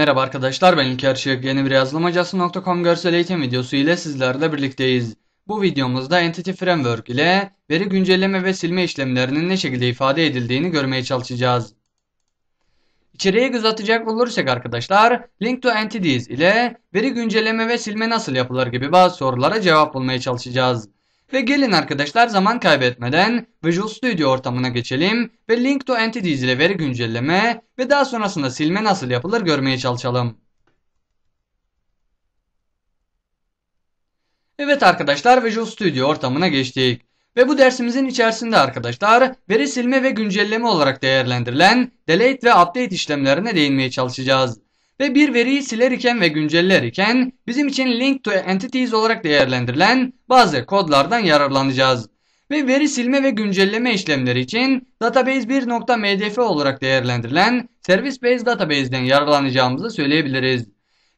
Merhaba arkadaşlar ben İlker Şık. Yeni bir yazılımacası.com görsel eğitim videosu ile sizlerle birlikteyiz. Bu videomuzda Entity Framework ile veri güncelleme ve silme işlemlerinin ne şekilde ifade edildiğini görmeye çalışacağız. İçeriye göz atacak olursak arkadaşlar Link to Entities ile veri güncelleme ve silme nasıl yapılır gibi bazı sorulara cevap bulmaya çalışacağız. Ve gelin arkadaşlar zaman kaybetmeden Visual Studio ortamına geçelim ve Link to Entities ile veri güncelleme ve daha sonrasında silme nasıl yapılır görmeye çalışalım. Evet arkadaşlar Visual Studio ortamına geçtik. Ve bu dersimizin içerisinde arkadaşlar veri silme ve güncelleme olarak değerlendirilen delete ve update işlemlerine değinmeye çalışacağız. Ve bir veriyi siler iken ve günceller iken bizim için link to entities olarak değerlendirilen bazı kodlardan yararlanacağız. Ve veri silme ve güncelleme işlemleri için database 1.mdf olarak değerlendirilen service based database'den yararlanacağımızı söyleyebiliriz.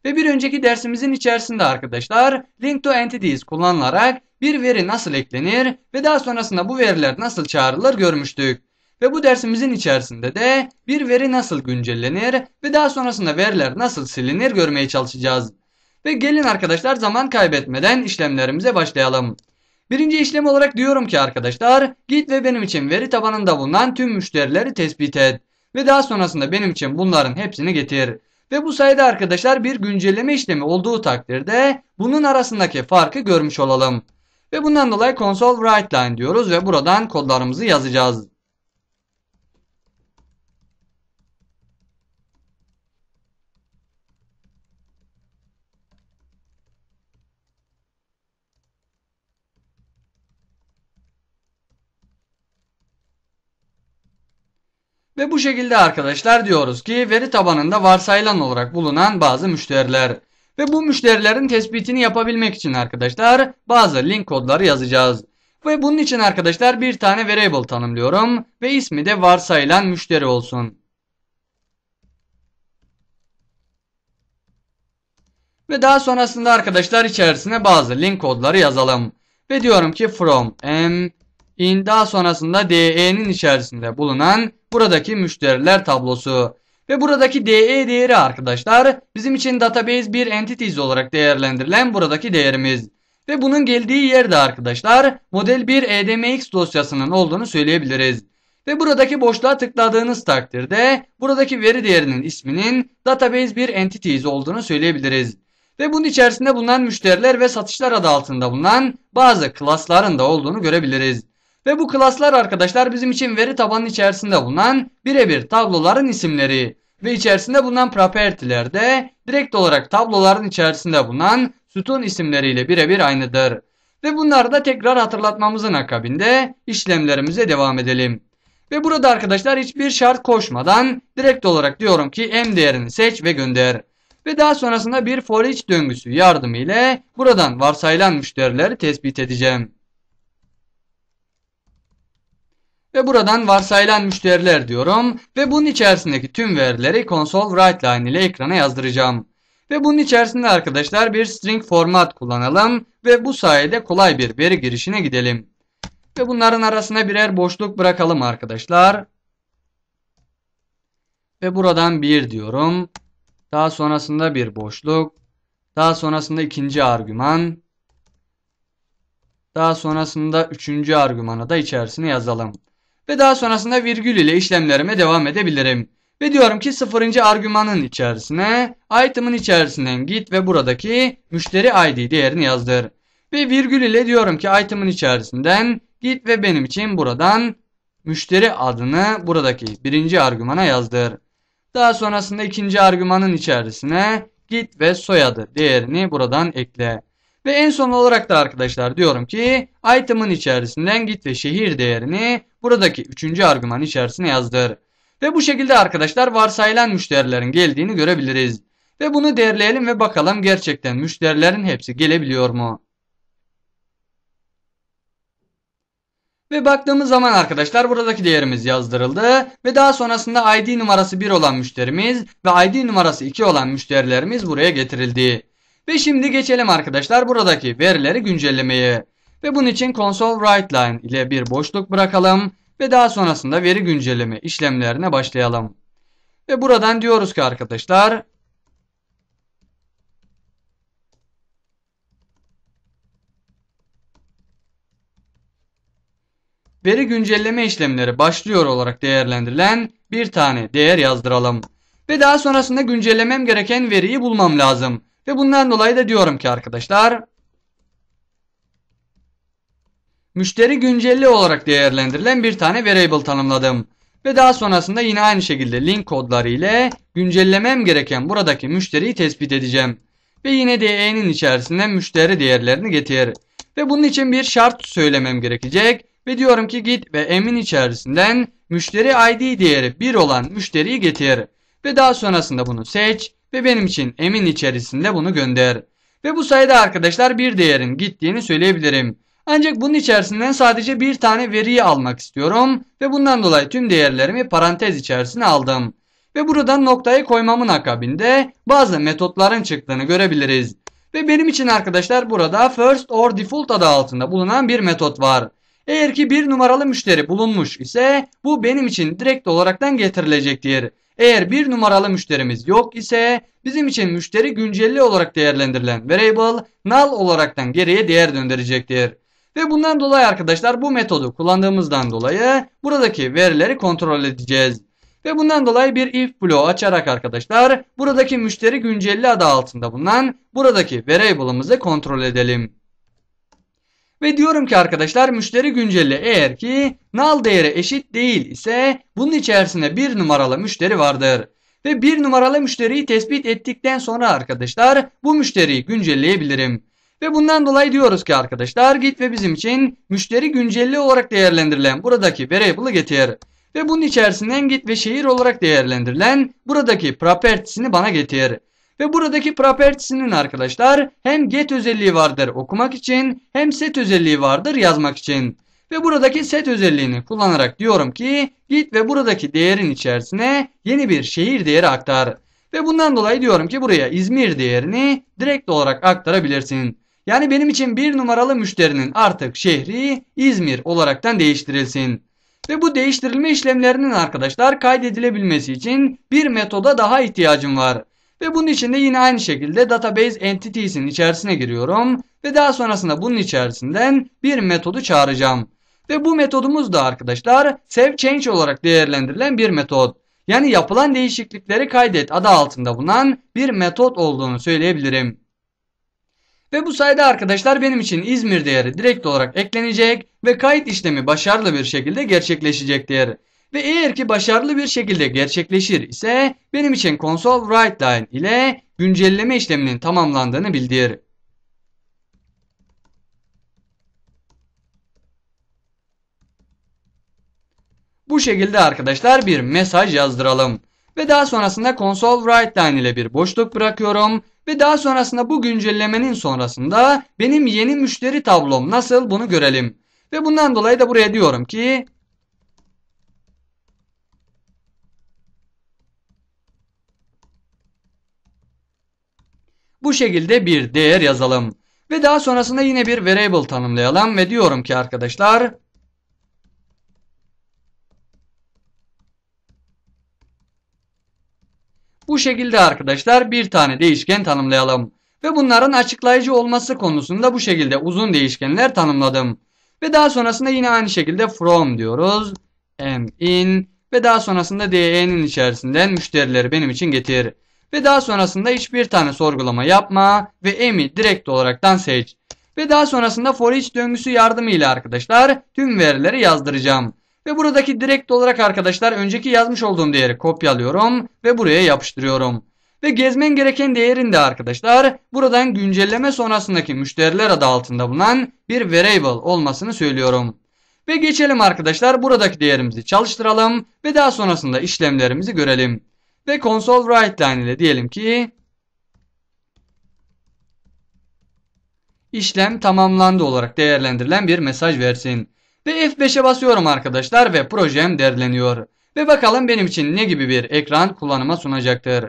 Ve bir önceki dersimizin içerisinde arkadaşlar link to entities kullanılarak bir veri nasıl eklenir ve daha sonrasında bu veriler nasıl çağrılır görmüştük. Ve bu dersimizin içerisinde de bir veri nasıl güncellenir ve daha sonrasında veriler nasıl silinir görmeye çalışacağız. Ve gelin arkadaşlar zaman kaybetmeden işlemlerimize başlayalım. Birinci işlem olarak diyorum ki arkadaşlar git ve benim için veri tabanında bulunan tüm müşterileri tespit et. Ve daha sonrasında benim için bunların hepsini getir. Ve bu sayede arkadaşlar bir güncelleme işlemi olduğu takdirde bunun arasındaki farkı görmüş olalım. Ve bundan dolayı console write line diyoruz ve buradan kodlarımızı yazacağız. Ve bu şekilde arkadaşlar diyoruz ki veri tabanında varsayılan olarak bulunan bazı müşteriler. Ve bu müşterilerin tespitini yapabilmek için arkadaşlar bazı link kodları yazacağız. Ve bunun için arkadaşlar bir tane variable tanımlıyorum ve ismi de varsayılan müşteri olsun. Ve daha sonrasında arkadaşlar içerisine bazı link kodları yazalım. Ve diyorum ki from m in daha sonrasında DE'nin içerisinde bulunan buradaki müşteriler tablosu. Ve buradaki DE değeri arkadaşlar bizim için database bir entities olarak değerlendirilen buradaki değerimiz. Ve bunun geldiği yerde arkadaşlar model 1 EDMX dosyasının olduğunu söyleyebiliriz. Ve buradaki boşluğa tıkladığınız takdirde buradaki veri değerinin isminin database bir entities olduğunu söyleyebiliriz. Ve bunun içerisinde bulunan müşteriler ve satışlar adı altında bulunan bazı klasların da olduğunu görebiliriz. Ve bu klaslar arkadaşlar bizim için veri tabanının içerisinde bulunan birebir tabloların isimleri. Ve içerisinde bulunan property'ler de direkt olarak tabloların içerisinde bulunan sütun isimleriyle birebir aynıdır. Ve bunları da tekrar hatırlatmamızın akabinde işlemlerimize devam edelim. Ve burada arkadaşlar hiçbir şart koşmadan direkt olarak diyorum ki m değerini seç ve gönder. Ve daha sonrasında bir for each döngüsü yardımıyla buradan varsayılan müşterileri tespit edeceğim. Ve buradan varsayılan müşteriler diyorum ve bunun içerisindeki tüm verileri console write line ile ekrana yazdıracağım. Ve bunun içerisinde arkadaşlar bir string format kullanalım ve bu sayede kolay bir veri girişine gidelim. Ve bunların arasına birer boşluk bırakalım arkadaşlar. Ve buradan 1 diyorum. Daha sonrasında bir boşluk. Daha sonrasında ikinci argüman. Daha sonrasında üçüncü argümanı da içerisine yazalım. Ve daha sonrasında virgül ile işlemlerime devam edebilirim. Ve diyorum ki sıfırıncı argümanın içerisine item'ın içerisinden git ve buradaki müşteri ID değerini yazdır. Ve virgül ile diyorum ki item'ın içerisinden git ve benim için buradan müşteri adını buradaki birinci argümana yazdır. Daha sonrasında ikinci argümanın içerisine git ve soyadı değerini buradan ekle. Ve en son olarak da arkadaşlar diyorum ki item'ın içerisinden git ve şehir değerini buradaki üçüncü argüman içerisine yazdır. Ve bu şekilde arkadaşlar varsayılan müşterilerin geldiğini görebiliriz. Ve bunu değerleyelim ve bakalım gerçekten müşterilerin hepsi gelebiliyor mu? Ve baktığımız zaman arkadaşlar buradaki değerimiz yazdırıldı. Ve daha sonrasında ID numarası 1 olan müşterimiz ve ID numarası 2 olan müşterilerimiz buraya getirildi. Ve şimdi geçelim arkadaşlar buradaki verileri güncellemeye. Ve bunun için console write line ile bir boşluk bırakalım ve daha sonrasında veri güncelleme işlemlerine başlayalım. Ve buradan diyoruz ki arkadaşlar veri güncelleme işlemleri başlıyor olarak değerlendirilen bir tane değer yazdıralım. Ve daha sonrasında güncellemem gereken veriyi bulmam lazım. Ve bundan dolayı da diyorum ki arkadaşlar müşteri güncelli olarak değerlendirilen bir tane variable tanımladım. Ve daha sonrasında yine aynı şekilde link kodları ile güncellemem gereken buradaki müşteriyi tespit edeceğim. Ve yine DE'nin içerisinden müşteri değerlerini getir. Ve bunun için bir şart söylemem gerekecek. Ve diyorum ki git ve emin içerisinden müşteri ID değeri 1 olan müşteriyi getir. Ve daha sonrasında bunu seç ve benim için emin içerisinde bunu gönder. Ve bu sayıda arkadaşlar bir değerin gittiğini söyleyebilirim. Ancak bunun içerisinden sadece bir tane veriyi almak istiyorum ve bundan dolayı tüm değerlerimi parantez içerisine aldım. Ve buradan noktayı koymamın akabinde bazı metotların çıktığını görebiliriz. Ve benim için arkadaşlar burada first or default adı altında bulunan bir metot var. Eğer ki bir numaralı müşteri bulunmuş ise bu benim için direkt olaraktan getirilecektir. Eğer bir numaralı müşterimiz yok ise bizim için müşteri güncelli olarak değerlendirilen variable null olaraktan geriye değer döndürecektir. Ve bundan dolayı arkadaşlar bu metodu kullandığımızdan dolayı buradaki verileri kontrol edeceğiz. Ve bundan dolayı bir if bloğu açarak arkadaşlar buradaki müşteri güncelli adı altında bulunan buradaki variable'ımızı kontrol edelim. Ve diyorum ki arkadaşlar müşteri güncelli eğer ki null değeri eşit değil ise bunun içerisinde bir numaralı müşteri vardır. Ve bir numaralı müşteriyi tespit ettikten sonra arkadaşlar bu müşteriyi güncelleyebilirim. Ve bundan dolayı diyoruz ki arkadaşlar git ve bizim için müşteri güncelli olarak değerlendirilen buradaki variable'ı getir. Ve bunun içerisinden git ve şehir olarak değerlendirilen buradaki properties'ini bana getir. Ve buradaki properties'inin arkadaşlar hem get özelliği vardır okumak için hem set özelliği vardır yazmak için. Ve buradaki set özelliğini kullanarak diyorum ki git ve buradaki değerin içerisine yeni bir şehir değeri aktar. Ve bundan dolayı diyorum ki buraya İzmir değerini direkt olarak aktarabilirsin. Yani benim için bir numaralı müşterinin artık şehri İzmir olaraktan değiştirilsin. Ve bu değiştirilme işlemlerinin arkadaşlar kaydedilebilmesi için bir metoda daha ihtiyacım var. Ve bunun için de yine aynı şekilde database entities'in içerisine giriyorum. Ve daha sonrasında bunun içerisinden bir metodu çağıracağım. Ve bu metodumuz da arkadaşlar save change olarak değerlendirilen bir metot. Yani yapılan değişiklikleri kaydet adı altında bulunan bir metot olduğunu söyleyebilirim. Ve bu sayede arkadaşlar benim için İzmir değeri direkt olarak eklenecek ve kayıt işlemi başarılı bir şekilde gerçekleşecektir. Ve eğer ki başarılı bir şekilde gerçekleşir ise benim için console write line ile güncelleme işleminin tamamlandığını bildir. Bu şekilde arkadaşlar bir mesaj yazdıralım. Ve daha sonrasında console write line ile bir boşluk bırakıyorum. Ve daha sonrasında bu güncellemenin sonrasında benim yeni müşteri tablom nasıl bunu görelim. Ve bundan dolayı da buraya diyorum ki Bu şekilde bir değer yazalım. Ve daha sonrasında yine bir variable tanımlayalım ve diyorum ki arkadaşlar Bu şekilde arkadaşlar bir tane değişken tanımlayalım. Ve bunların açıklayıcı olması konusunda bu şekilde uzun değişkenler tanımladım. Ve daha sonrasında yine aynı şekilde from diyoruz. m in ve daha sonrasında de'nin içerisinden müşterileri benim için getir. Ve daha sonrasında hiçbir tane sorgulama yapma ve em'i direkt olaraktan seç. Ve daha sonrasında for each döngüsü yardımıyla arkadaşlar tüm verileri yazdıracağım. Ve buradaki direkt olarak arkadaşlar önceki yazmış olduğum değeri kopyalıyorum ve buraya yapıştırıyorum. Ve gezmen gereken değerin de arkadaşlar buradan güncelleme sonrasındaki müşteriler adı altında bulunan bir variable olmasını söylüyorum. Ve geçelim arkadaşlar buradaki değerimizi çalıştıralım ve daha sonrasında işlemlerimizi görelim. Ve console write line ile diyelim ki işlem tamamlandı olarak değerlendirilen bir mesaj versin. Ve F5'e basıyorum arkadaşlar ve projem derleniyor. Ve bakalım benim için ne gibi bir ekran kullanıma sunacaktır.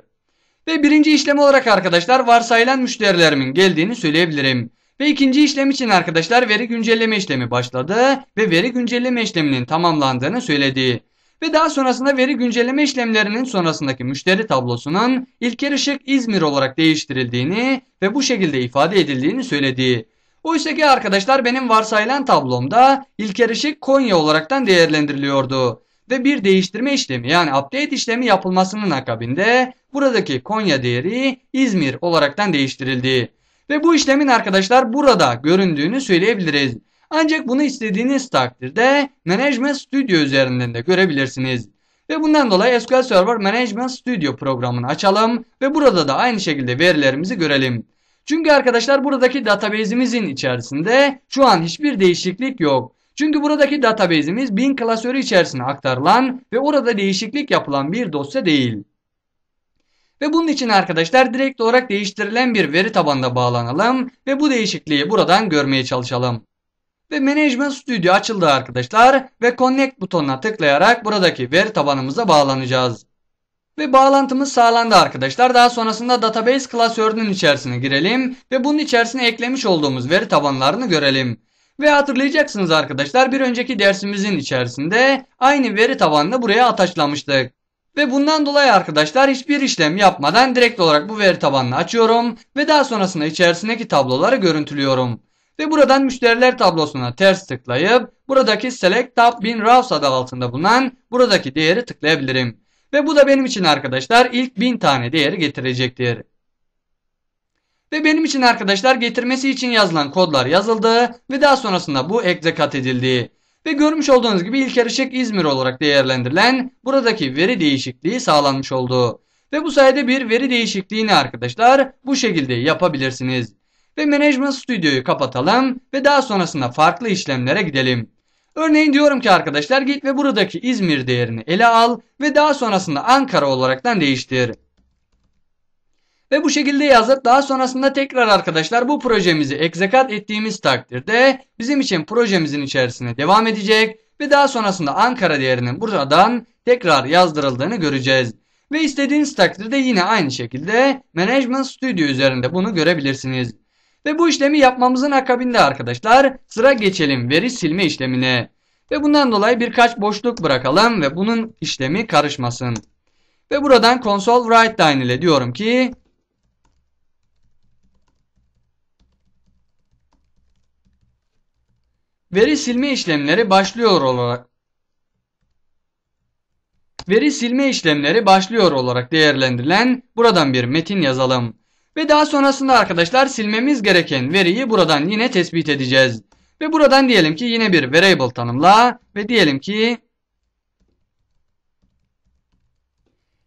Ve birinci işlem olarak arkadaşlar varsayılan müşterilerimin geldiğini söyleyebilirim. Ve ikinci işlem için arkadaşlar veri güncelleme işlemi başladı ve veri güncelleme işleminin tamamlandığını söyledi. Ve daha sonrasında veri güncelleme işlemlerinin sonrasındaki müşteri tablosunun İlker Işık İzmir olarak değiştirildiğini ve bu şekilde ifade edildiğini söyledi. Oysa ki arkadaşlar benim varsayılan tablomda İlker Işık Konya olaraktan değerlendiriliyordu. Ve bir değiştirme işlemi yani update işlemi yapılmasının akabinde buradaki Konya değeri İzmir olaraktan değiştirildi. Ve bu işlemin arkadaşlar burada göründüğünü söyleyebiliriz. Ancak bunu istediğiniz takdirde Management Studio üzerinden de görebilirsiniz. Ve bundan dolayı SQL Server Management Studio programını açalım ve burada da aynı şekilde verilerimizi görelim. Çünkü arkadaşlar buradaki database'imizin içerisinde şu an hiçbir değişiklik yok. Çünkü buradaki database'imiz bin klasörü içerisine aktarılan ve orada değişiklik yapılan bir dosya değil. Ve bunun için arkadaşlar direkt olarak değiştirilen bir veri tabanına bağlanalım ve bu değişikliği buradan görmeye çalışalım. Ve Management Studio açıldı arkadaşlar ve Connect butonuna tıklayarak buradaki veri tabanımıza bağlanacağız. Ve bağlantımız sağlandı arkadaşlar. Daha sonrasında database klasörünün içerisine girelim ve bunun içerisine eklemiş olduğumuz veri tabanlarını görelim. Ve hatırlayacaksınız arkadaşlar bir önceki dersimizin içerisinde aynı veri tabanını buraya ataşlamıştık. Ve bundan dolayı arkadaşlar hiçbir işlem yapmadan direkt olarak bu veri tabanını açıyorum ve daha sonrasında içerisindeki tabloları görüntülüyorum. Ve buradan müşteriler tablosuna ters tıklayıp buradaki Select Tab Bin Rows adı altında bulunan buradaki değeri tıklayabilirim. Ve bu da benim için arkadaşlar ilk 1000 tane değeri getirecektir. Ve benim için arkadaşlar getirmesi için yazılan kodlar yazıldı ve daha sonrasında bu execute edildi. Ve görmüş olduğunuz gibi İlker Işık İzmir olarak değerlendirilen buradaki veri değişikliği sağlanmış oldu. Ve bu sayede bir veri değişikliğini arkadaşlar bu şekilde yapabilirsiniz. Ve Management Studio'yu kapatalım ve daha sonrasında farklı işlemlere gidelim. Örneğin diyorum ki arkadaşlar git ve buradaki İzmir değerini ele al ve daha sonrasında Ankara olaraktan değiştir. Ve bu şekilde yazıp daha sonrasında tekrar arkadaşlar bu projemizi execute ettiğimiz takdirde bizim için projemizin içerisine devam edecek ve daha sonrasında Ankara değerinin buradan tekrar yazdırıldığını göreceğiz. Ve istediğiniz takdirde yine aynı şekilde Management Studio üzerinde bunu görebilirsiniz. Ve bu işlemi yapmamızın akabinde arkadaşlar sıra geçelim veri silme işlemine. Ve bundan dolayı birkaç boşluk bırakalım ve bunun işlemi karışmasın. Ve buradan console write line ile diyorum ki veri silme işlemleri başlıyor olarak veri silme işlemleri başlıyor olarak değerlendirilen buradan bir metin yazalım. Ve daha sonrasında arkadaşlar silmemiz gereken veriyi buradan yine tespit edeceğiz. Ve buradan diyelim ki yine bir variable tanımla ve diyelim ki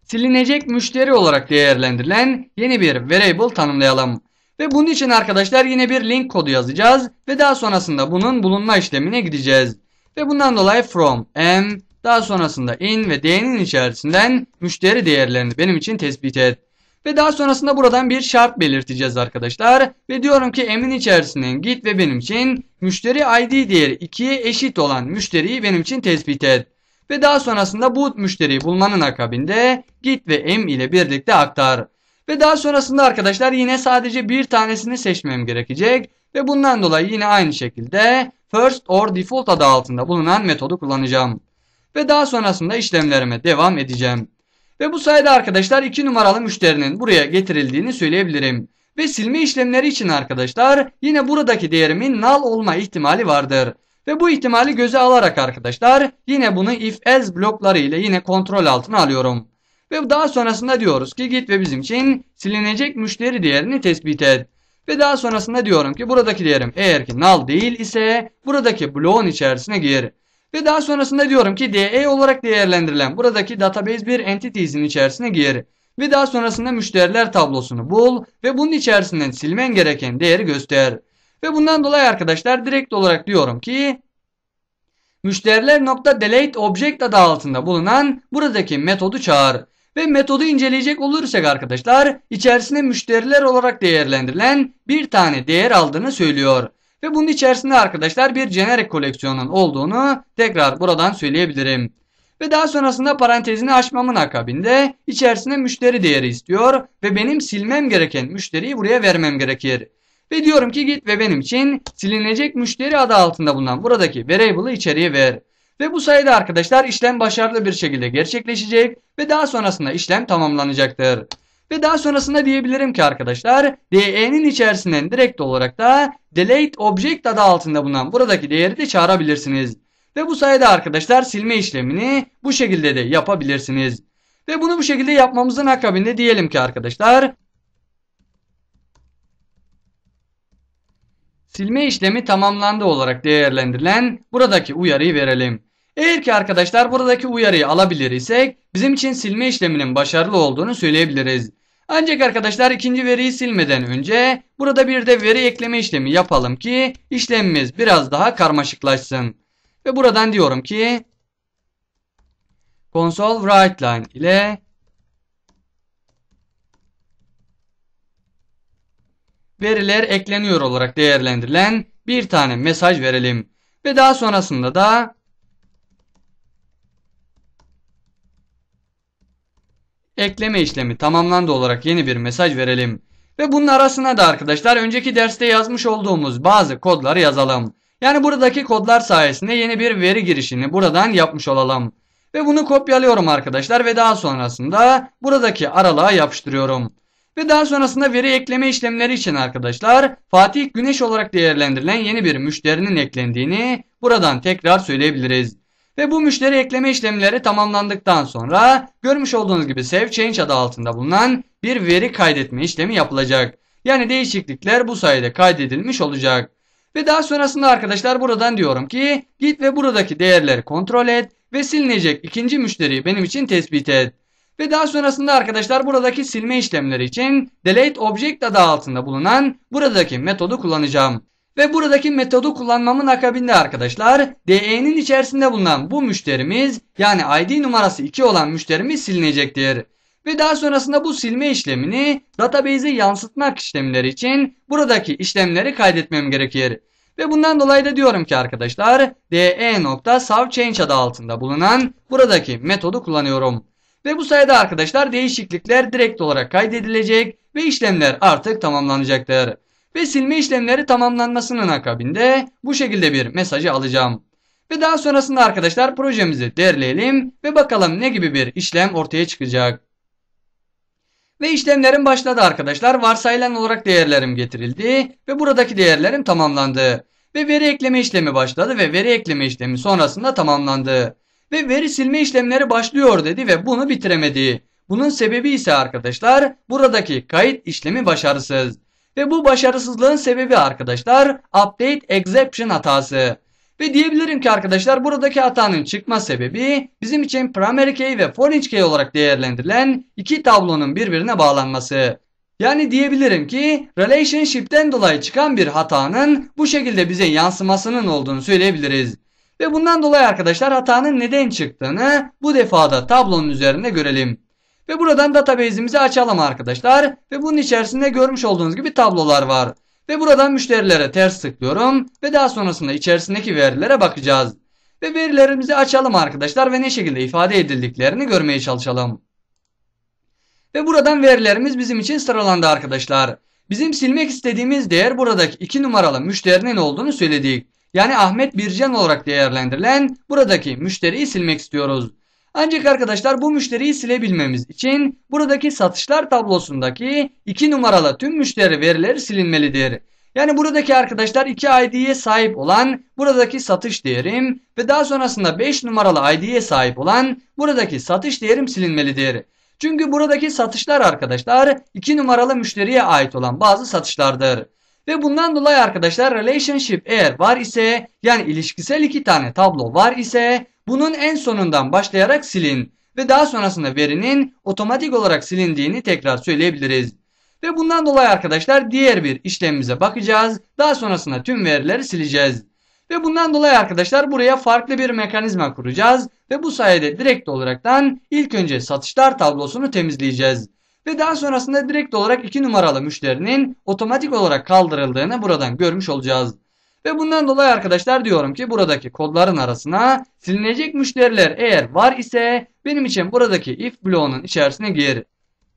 silinecek müşteri olarak değerlendirilen yeni bir variable tanımlayalım. Ve bunun için arkadaşlar yine bir link kodu yazacağız ve daha sonrasında bunun bulunma işlemine gideceğiz. Ve bundan dolayı from m daha sonrasında in ve d'nin içerisinden müşteri değerlerini benim için tespit et. Ve daha sonrasında buradan bir şart belirteceğiz arkadaşlar. Ve diyorum ki emin içerisinden git ve benim için müşteri ID değeri 2'ye eşit olan müşteriyi benim için tespit et. Ve daha sonrasında bu müşteriyi bulmanın akabinde git ve m ile birlikte aktar. Ve daha sonrasında arkadaşlar yine sadece bir tanesini seçmem gerekecek. Ve bundan dolayı yine aynı şekilde first or default adı altında bulunan metodu kullanacağım. Ve daha sonrasında işlemlerime devam edeceğim. Ve bu sayede arkadaşlar 2 numaralı müşterinin buraya getirildiğini söyleyebilirim. Ve silme işlemleri için arkadaşlar yine buradaki değerimin null olma ihtimali vardır. Ve bu ihtimali göze alarak arkadaşlar yine bunu if else blokları ile yine kontrol altına alıyorum. Ve daha sonrasında diyoruz ki git ve bizim için silinecek müşteri değerini tespit et. Ve daha sonrasında diyorum ki buradaki değerim eğer ki null değil ise buradaki bloğun içerisine gir. Ve daha sonrasında diyorum ki DE olarak değerlendirilen buradaki database bir entities'in içerisine gir. Ve daha sonrasında müşteriler tablosunu bul ve bunun içerisinden silmen gereken değeri göster. Ve bundan dolayı arkadaşlar direkt olarak diyorum ki müşteriler nokta delete object adı altında bulunan buradaki metodu çağır. Ve metodu inceleyecek olursak arkadaşlar içerisine müşteriler olarak değerlendirilen bir tane değer aldığını söylüyor. Ve bunun içerisinde arkadaşlar bir generic koleksiyonun olduğunu tekrar buradan söyleyebilirim. Ve daha sonrasında parantezini açmamın akabinde içerisine müşteri değeri istiyor ve benim silmem gereken müşteriyi buraya vermem gerekir. Ve diyorum ki git ve benim için silinecek müşteri adı altında bulunan buradaki variable'ı içeriye ver. Ve bu sayede arkadaşlar işlem başarılı bir şekilde gerçekleşecek ve daha sonrasında işlem tamamlanacaktır. Ve daha sonrasında diyebilirim ki arkadaşlar DE'nin içerisinden direkt olarak da delete object adı altında bulunan buradaki değeri de çağırabilirsiniz. Ve bu sayede arkadaşlar silme işlemini bu şekilde de yapabilirsiniz. Ve bunu bu şekilde yapmamızın akabinde diyelim ki arkadaşlar silme işlemi tamamlandı olarak değerlendirilen buradaki uyarıyı verelim. Eğer ki arkadaşlar buradaki uyarıyı alabilir isek bizim için silme işleminin başarılı olduğunu söyleyebiliriz. Ancak arkadaşlar ikinci veriyi silmeden önce burada bir de veri ekleme işlemi yapalım ki işlemimiz biraz daha karmaşıklaşsın. Ve buradan diyorum ki console write line ile veriler ekleniyor olarak değerlendirilen bir tane mesaj verelim. Ve daha sonrasında da ekleme işlemi tamamlandı olarak yeni bir mesaj verelim. Ve bunun arasına da arkadaşlar önceki derste yazmış olduğumuz bazı kodları yazalım. Yani buradaki kodlar sayesinde yeni bir veri girişini buradan yapmış olalım. Ve bunu kopyalıyorum arkadaşlar ve daha sonrasında buradaki aralığa yapıştırıyorum. Ve daha sonrasında veri ekleme işlemleri için arkadaşlar Fatih Güneş olarak değerlendirilen yeni bir müşterinin eklendiğini buradan tekrar söyleyebiliriz. Ve bu müşteri ekleme işlemleri tamamlandıktan sonra görmüş olduğunuz gibi Save Change adı altında bulunan bir veri kaydetme işlemi yapılacak. Yani değişiklikler bu sayede kaydedilmiş olacak. Ve daha sonrasında arkadaşlar buradan diyorum ki git ve buradaki değerleri kontrol et ve silinecek ikinci müşteriyi benim için tespit et. Ve daha sonrasında arkadaşlar buradaki silme işlemleri için delete object adı altında bulunan buradaki metodu kullanacağım. Ve buradaki metodu kullanmamın akabinde arkadaşlar DE'nin içerisinde bulunan bu müşterimiz yani ID numarası 2 olan müşterimiz silinecektir. Ve daha sonrasında bu silme işlemini database'e yansıtmak işlemleri için buradaki işlemleri kaydetmem gerekir. Ve bundan dolayı da diyorum ki arkadaşlar de.savechange adı altında bulunan buradaki metodu kullanıyorum. Ve bu sayede arkadaşlar değişiklikler direkt olarak kaydedilecek ve işlemler artık tamamlanacaktır. Ve silme işlemleri tamamlanmasının akabinde bu şekilde bir mesajı alacağım. Ve daha sonrasında arkadaşlar projemizi derleyelim ve bakalım ne gibi bir işlem ortaya çıkacak. Ve işlemlerim başladı arkadaşlar. Varsayılan olarak değerlerim getirildi ve buradaki değerlerim tamamlandı. Ve veri ekleme işlemi başladı ve veri ekleme işlemi sonrasında tamamlandı. Ve veri silme işlemleri başlıyor dedi ve bunu bitiremedi. Bunun sebebi ise arkadaşlar buradaki kayıt işlemi başarısız. Ve bu başarısızlığın sebebi arkadaşlar update exception hatası. Ve diyebilirim ki arkadaşlar buradaki hatanın çıkma sebebi bizim için primary key ve foreign key olarak değerlendirilen iki tablonun birbirine bağlanması. Yani diyebilirim ki relationship'ten dolayı çıkan bir hatanın bu şekilde bize yansımasının olduğunu söyleyebiliriz. Ve bundan dolayı arkadaşlar hatanın neden çıktığını bu defada tablonun üzerinde görelim. Ve buradan database'imizi açalım arkadaşlar. Ve bunun içerisinde görmüş olduğunuz gibi tablolar var. Ve buradan müşterilere ters tıklıyorum. Ve daha sonrasında içerisindeki verilere bakacağız. Ve verilerimizi açalım arkadaşlar ve ne şekilde ifade edildiklerini görmeye çalışalım. Ve buradan verilerimiz bizim için sıralandı arkadaşlar. Bizim silmek istediğimiz değer buradaki 2 numaralı müşterinin olduğunu söyledik. Yani Ahmet Bircan olarak değerlendirilen buradaki müşteriyi silmek istiyoruz. Ancak arkadaşlar bu müşteriyi silebilmemiz için buradaki satışlar tablosundaki 2 numaralı tüm müşteri verileri silinmelidir. Yani buradaki arkadaşlar 2 ID'ye sahip olan buradaki satış değerim ve daha sonrasında 5 numaralı ID'ye sahip olan buradaki satış değerim silinmelidir. Çünkü buradaki satışlar arkadaşlar 2 numaralı müşteriye ait olan bazı satışlardır. Ve bundan dolayı arkadaşlar relationship eğer var ise yani ilişkisel iki tane tablo var ise bunun en sonundan başlayarak silin ve daha sonrasında verinin otomatik olarak silindiğini tekrar söyleyebiliriz. Ve bundan dolayı arkadaşlar diğer bir işlemimize bakacağız. Daha sonrasında tüm verileri sileceğiz. Ve bundan dolayı arkadaşlar buraya farklı bir mekanizma kuracağız. Ve bu sayede direkt olaraktan ilk önce satışlar tablosunu temizleyeceğiz. Ve daha sonrasında direkt olarak 2 numaralı müşterinin otomatik olarak kaldırıldığını buradan görmüş olacağız. Ve bundan dolayı arkadaşlar diyorum ki buradaki kodların arasına silinecek müşteriler eğer var ise benim için buradaki if bloğunun içerisine gir.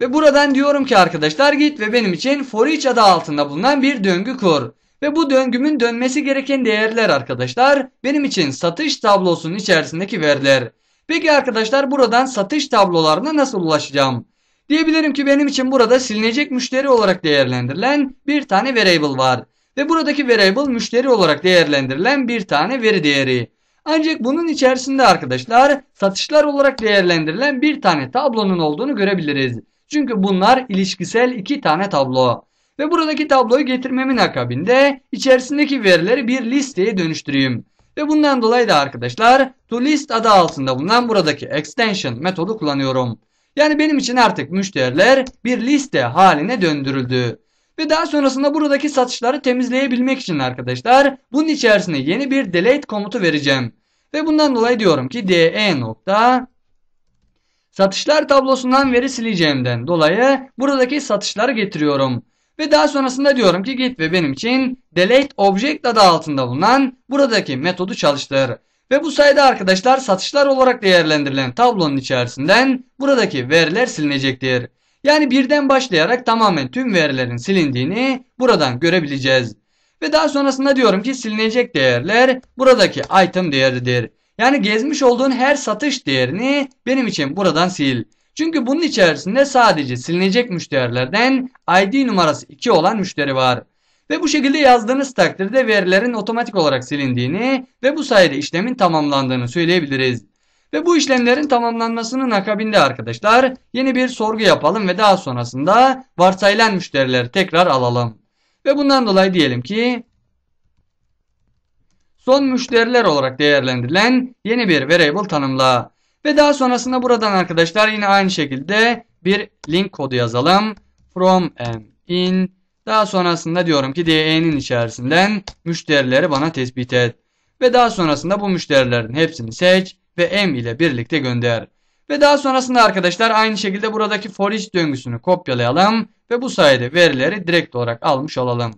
Ve buradan diyorum ki arkadaşlar git ve benim için for each adı altında bulunan bir döngü kur. Ve bu döngümün dönmesi gereken değerler arkadaşlar benim için satış tablosunun içerisindeki veriler. Peki arkadaşlar buradan satış tablolarına nasıl ulaşacağım? Diyebilirim ki benim için burada silinecek müşteri olarak değerlendirilen bir tane variable var. Ve buradaki variable müşteri olarak değerlendirilen bir tane veri değeri. Ancak bunun içerisinde arkadaşlar satışlar olarak değerlendirilen bir tane tablonun olduğunu görebiliriz. Çünkü bunlar ilişkisel iki tane tablo. Ve buradaki tabloyu getirmemin akabinde içerisindeki verileri bir listeye dönüştüreyim. Ve bundan dolayı da arkadaşlar toList adı altında bulunan buradaki extension metodu kullanıyorum. Yani benim için artık müşteriler bir liste haline döndürüldü. Ve daha sonrasında buradaki satışları temizleyebilmek için arkadaşlar bunun içerisine yeni bir delete komutu vereceğim. Ve bundan dolayı diyorum ki de nokta satışlar tablosundan veri sileceğimden dolayı buradaki satışları getiriyorum. Ve daha sonrasında diyorum ki git ve benim için delete object adı altında bulunan buradaki metodu çalıştır. Ve bu sayede arkadaşlar satışlar olarak değerlendirilen tablonun içerisinden buradaki veriler silinecektir. Yani birden başlayarak tamamen tüm verilerin silindiğini buradan görebileceğiz. Ve daha sonrasında diyorum ki silinecek değerler buradaki item değeridir. Yani gezmiş olduğun her satış değerini benim için buradan sil. Çünkü bunun içerisinde sadece silinecek müşterilerden ID numarası 2 olan müşteri var. Ve bu şekilde yazdığınız takdirde verilerin otomatik olarak silindiğini ve bu sayede işlemin tamamlandığını söyleyebiliriz. Ve bu işlemlerin tamamlanmasının akabinde arkadaşlar yeni bir sorgu yapalım ve daha sonrasında varsayılan müşterileri tekrar alalım. Ve bundan dolayı diyelim ki son müşteriler olarak değerlendirilen yeni bir variable tanımla. Ve daha sonrasında buradan arkadaşlar yine aynı şekilde bir link kodu yazalım. From and in. Daha sonrasında diyorum ki DE'nin içerisinden müşterileri bana tespit et. Ve daha sonrasında bu müşterilerin hepsini seç ve M ile birlikte gönder. Ve daha sonrasında arkadaşlar aynı şekilde buradaki for each döngüsünü kopyalayalım ve bu sayede verileri direkt olarak almış olalım.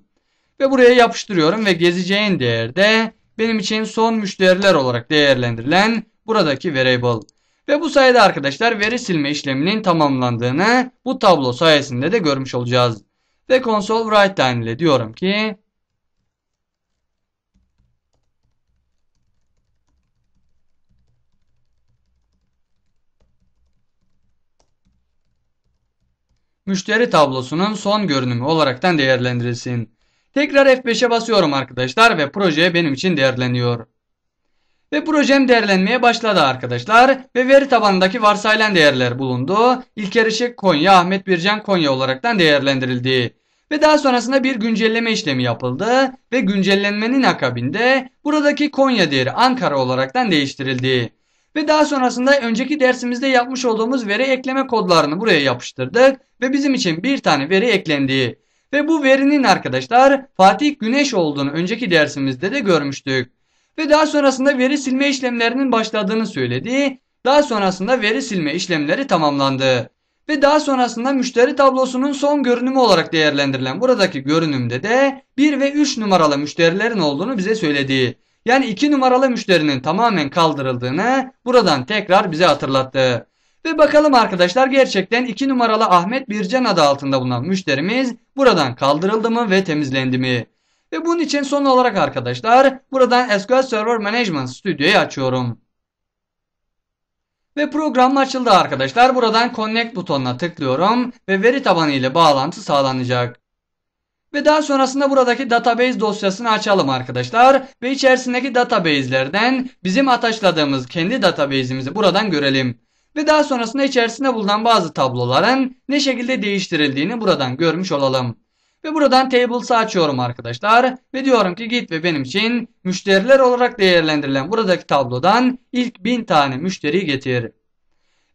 Ve buraya yapıştırıyorum ve gezeceğin değerde benim için son müşteriler olarak değerlendirilen buradaki variable. Ve bu sayede arkadaşlar veri silme işleminin tamamlandığını bu tablo sayesinde de görmüş olacağız. Ve console write time ile diyorum ki müşteri tablosunun son görünümü olaraktan değerlendirilsin. Tekrar F5'e basıyorum arkadaşlar ve proje benim için değerleniyor. Ve projem değerlenmeye başladı arkadaşlar ve veri tabanındaki varsayılan değerler bulundu. İlker Işık Konya, Ahmet Bircan Konya olaraktan değerlendirildi. Ve daha sonrasında bir güncelleme işlemi yapıldı ve güncellenmenin akabinde buradaki Konya değeri Ankara olaraktan değiştirildi. Ve daha sonrasında önceki dersimizde yapmış olduğumuz veri ekleme kodlarını buraya yapıştırdık ve bizim için bir tane veri eklendi. Ve bu verinin arkadaşlar Fatih Güneş olduğunu önceki dersimizde de görmüştük. Ve daha sonrasında veri silme işlemlerinin başladığını söyledi. Daha sonrasında veri silme işlemleri tamamlandı. Ve daha sonrasında müşteri tablosunun son görünümü olarak değerlendirilen buradaki görünümde de 1 ve 3 numaralı müşterilerin olduğunu bize söyledi. Yani 2 numaralı müşterinin tamamen kaldırıldığını buradan tekrar bize hatırlattı. Ve bakalım arkadaşlar gerçekten 2 numaralı Ahmet Bircan adı altında bulunan müşterimiz buradan kaldırıldı mı ve temizlendi mi? Ve bunun için son olarak arkadaşlar buradan SQL Server Management Studio'yu açıyorum. Ve program açıldı arkadaşlar. Buradan Connect butonuna tıklıyorum ve veri tabanı ile bağlantı sağlanacak. Ve daha sonrasında buradaki database dosyasını açalım arkadaşlar. Ve içerisindeki database'lerden bizim ataşladığımız kendi database'imizi buradan görelim. Ve daha sonrasında içerisinde bulunan bazı tabloların ne şekilde değiştirildiğini buradan görmüş olalım. Ve buradan tables'ı açıyorum arkadaşlar. Ve diyorum ki git ve benim için müşteriler olarak değerlendirilen buradaki tablodan ilk 1000 tane müşteriyi getir.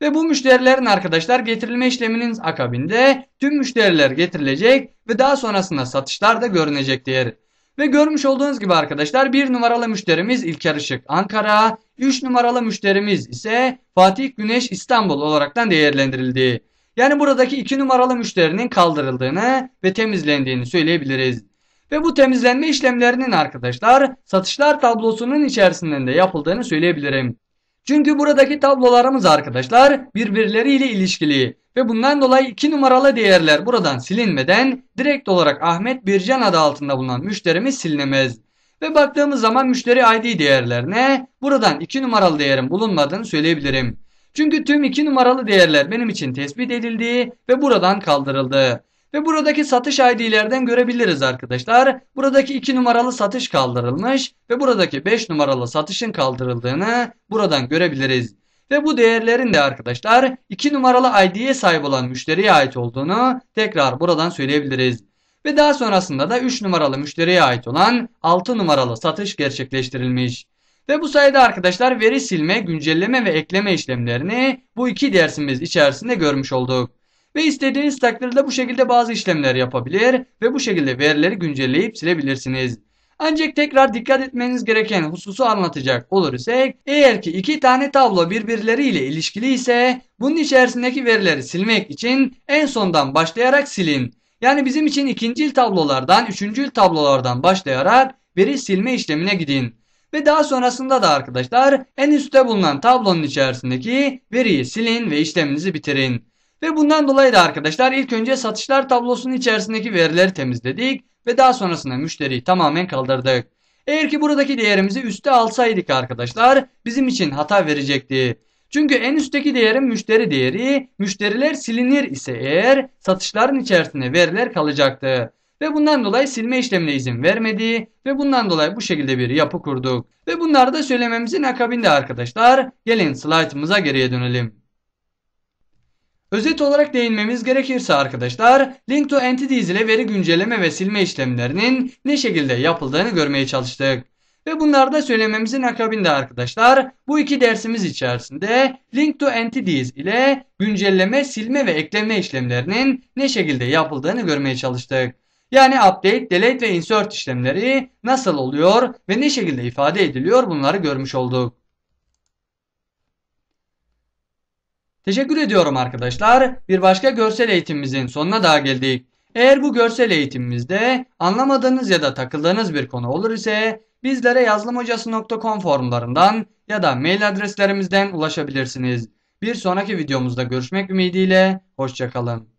Ve bu müşterilerin arkadaşlar getirilme işleminin akabinde tüm müşteriler getirilecek ve daha sonrasında satışlar da görünecektir. Ve görmüş olduğunuz gibi arkadaşlar bir numaralı müşterimiz İlker Işık Ankara, 3 numaralı müşterimiz ise Fatih Güneş İstanbul olaraktan değerlendirildi. Yani buradaki 2 numaralı müşterinin kaldırıldığını ve temizlendiğini söyleyebiliriz. Ve bu temizlenme işlemlerinin arkadaşlar satışlar tablosunun içerisinden de yapıldığını söyleyebilirim. Çünkü buradaki tablolarımız arkadaşlar birbirleriyle ilişkili ve bundan dolayı 2 numaralı değerler buradan silinmeden direkt olarak Ahmet Bircan adı altında bulunan müşterimiz silinemez. Ve baktığımız zaman müşteri ID değerlerine buradan 2 numaralı değerin bulunmadığını söyleyebilirim. Çünkü tüm 2 numaralı değerler benim için tespit edildi ve buradan kaldırıldı. Ve buradaki satış ID'lerden görebiliriz arkadaşlar. Buradaki 2 numaralı satış kaldırılmış ve buradaki 5 numaralı satışın kaldırıldığını buradan görebiliriz. Ve bu değerlerin de arkadaşlar 2 numaralı ID'ye sahip olan müşteriye ait olduğunu tekrar buradan söyleyebiliriz. Ve daha sonrasında da 3 numaralı müşteriye ait olan 6 numaralı satış gerçekleştirilmiş. Ve bu sayede arkadaşlar veri silme, güncelleme ve ekleme işlemlerini bu iki dersimiz içerisinde görmüş olduk. Ve istediğiniz takdirde bu şekilde bazı işlemler yapabilir ve bu şekilde verileri güncelleyip silebilirsiniz. Ancak tekrar dikkat etmeniz gereken hususu anlatacak olur isek, eğer ki iki tane tablo birbirleriyle ilişkili ise bunun içerisindeki verileri silmek için en sondan başlayarak silin. Yani bizim için ikinci tablolardan, üçüncü tablolardan başlayarak veri silme işlemine gidin. Ve daha sonrasında da arkadaşlar en üstte bulunan tablonun içerisindeki veriyi silin ve işleminizi bitirin. Ve bundan dolayı da arkadaşlar ilk önce satışlar tablosunun içerisindeki verileri temizledik ve daha sonrasında müşteriyi tamamen kaldırdık. Eğer ki buradaki değerimizi üste alsaydık arkadaşlar bizim için hata verecekti. Çünkü en üstteki değerin müşteri değeri, müşteriler silinir ise eğer satışların içerisinde veriler kalacaktı. Ve bundan dolayı silme işlemine izin vermedi ve bundan dolayı bu şekilde bir yapı kurduk. Ve bunları da söylememizin akabinde arkadaşlar gelin slaytımıza geriye dönelim. Özet olarak değinmemiz gerekirse arkadaşlar Link to Entities ile veri güncelleme ve silme işlemlerinin ne şekilde yapıldığını görmeye çalıştık. Ve bunları da söylememizin akabinde arkadaşlar bu iki dersimiz içerisinde Link to Entities ile güncelleme, silme ve ekleme işlemlerinin ne şekilde yapıldığını görmeye çalıştık. Yani update, delete ve insert işlemleri nasıl oluyor ve ne şekilde ifade ediliyor bunları görmüş olduk. Teşekkür ediyorum arkadaşlar. Bir başka görsel eğitimimizin sonuna daha geldik. Eğer bu görsel eğitimimizde anlamadığınız ya da takıldığınız bir konu olur ise bizlere yazılımhocası.com forumlarından ya da mail adreslerimizden ulaşabilirsiniz. Bir sonraki videomuzda görüşmek ümidiyle, hoşçakalın.